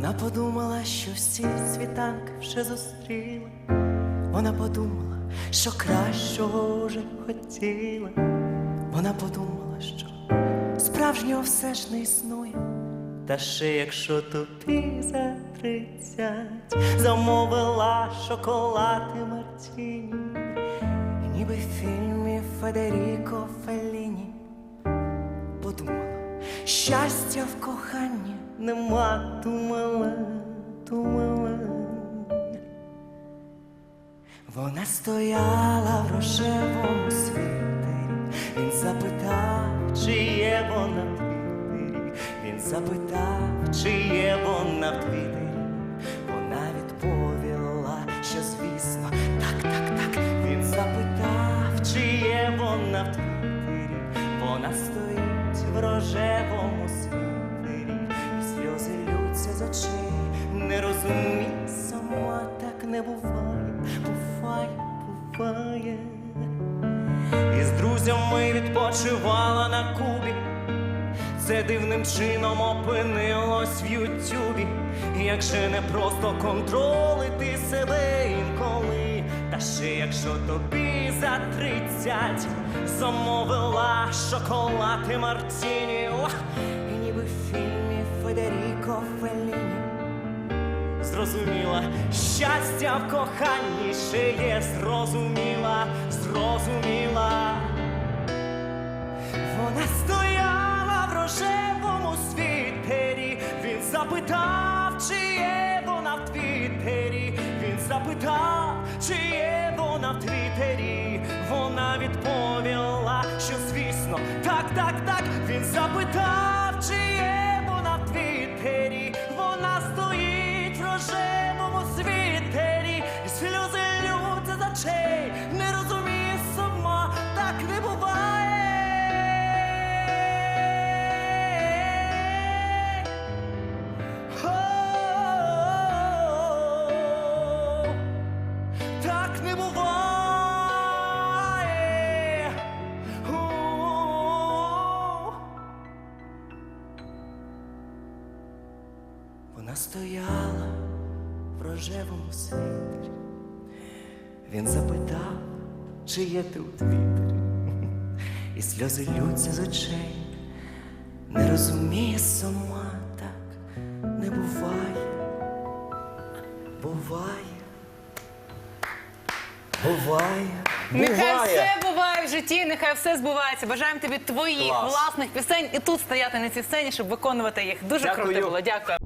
Вона подумала, що всі світанки вже зустріла. Вона подумала, що кращого вже хотіла. Вона подумала, що справжнього все ж не існує. Та ще якщо тобі за тридцять замовила шоколад і мартіні, ніби в фільмі Федеріко Фелліні щастя в коханні нема, думала, думала. Вона стояла в рожевому світері, він запитав, чи є вона в твітері. Він запитав, чи є вона в твітері. Вона відповіла, що звісно, так, так, так. Він запитав, чи є вона в твітері. Вона стоїть рожевому світері, і сльози лються з очей. Не розумій сама, так не буває, буває, буває. І з друзями відпочивала на Кубі. Це дивним чином опинилось в Ютюбі. Як же не просто контролити себе інколи. Та ще якщо тобі за тридцять замовила шоколад і мартіні. І ніби в фільмі Федеріко Фелліні Зрозуміла, щастя в коханні ще є, зрозуміла, зрозуміла. Вона стояла в рожевому світері. Він запитав, чи є вона в твітері. Він запитав, чи є вона в твітері. Вона відповіла, що звісно, так, так, так. Він запитав, Вона стояла в рожевому світлі. Він запитав, чи є ти у твіттері. І сльози лються з очей. Не розуміє сама так не буває. Буває. Буває. Нехай Буває. все буває в житті, нехай все збувається. Бажаємо тобі твоїх Клас. власних пісень і тут стояти на цій сцені, щоб виконувати їх. Дуже Дякую. круто було. Дякую.